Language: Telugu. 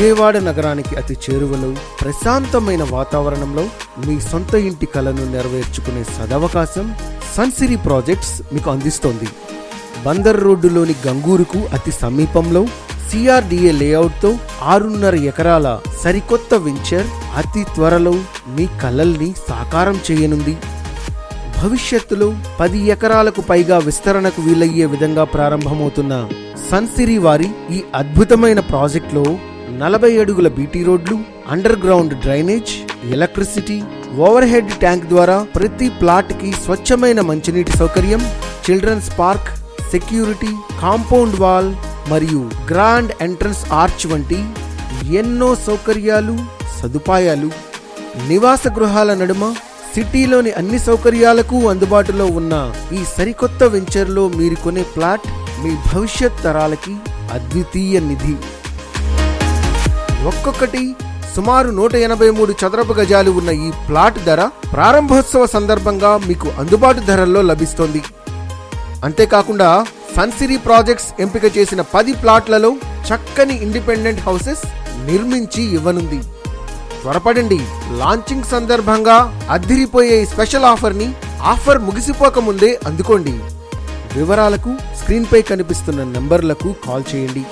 విజయవాడ నగరానికి అతి చేరువలో ప్రశాంతమైన వాతావరణంలో మీ సొంత ఇంటి కలను నెరవేర్చుకునే సదవకాశం సన్సిరీ ప్రాజెక్ట్స్ మీకు అందిస్తోంది. బందర్ రోడ్డులోని గంగూరుకు అతి సమీపంలో సిఆర్డిఏ లేఅవుట్తో ఆరున్నర ఎకరాల సరికొత్త వెంచర్ అతి త్వరలో మీ కలల్ని సాకారం చేయనుంది. భవిష్యత్తులో పది ఎకరాలకు పైగా విస్తరణకు వీలయ్యే విధంగా ప్రారంభమవుతున్న సన్సిరి వారి ఈ అద్భుతమైన ప్రాజెక్టులో నలభై అడుగుల బీటీ రోడ్లు underground drainage electricity overhead tank ద్వారా ప్రతి ప్లాట్కి స్వచ్ఛమైన మంచినీటి సౌకర్యం childrens park security compound wall మరియు గ్రాండ్ ఎంట్రన్స్ ఆర్చ్ వంటి ఎన్నో సౌకర్యాలు సదుపాయాలు. నివాస గృహాల నడుమ సిటీలోని అన్ని సౌకర్యాలకు అందుబాటులో ఉన్న ఈ సరికొత్త వెంచర్లో మీరు కొనే ప్లాట్ మీ భవిష్యత్ తరాలకి అద్వితీయ నిధి. ఒక్కొక్కటి సుమారు నూట ఎనభై మూడు చదరపు గజాలు ఉన్న ఈ ప్లాట్ ధర ప్రారంభోత్సవ సందర్భంగా మీకు అందుబాటు ధరల్లో లభిస్తోంది. అంతేకాకుండా సన్సిరీ ప్రాజెక్ట్స్ ఎంపిక చేసిన పది ప్లాట్లలో చక్కని ఇండిపెండెంట్ హౌసెస్ నిర్మించి ఇవ్వనుంది. త్వరపడండి లాంచింగ్ సందర్భంగా అద్దిరిపోయే ఈ స్పెషల్ ఆఫర్ని ఆఫర్ ముగిసిపోకముందే అందుకోండి. వివరాలకు స్క్రీన్పై కనిపిస్తున్న నంబర్లకు కాల్ చేయండి.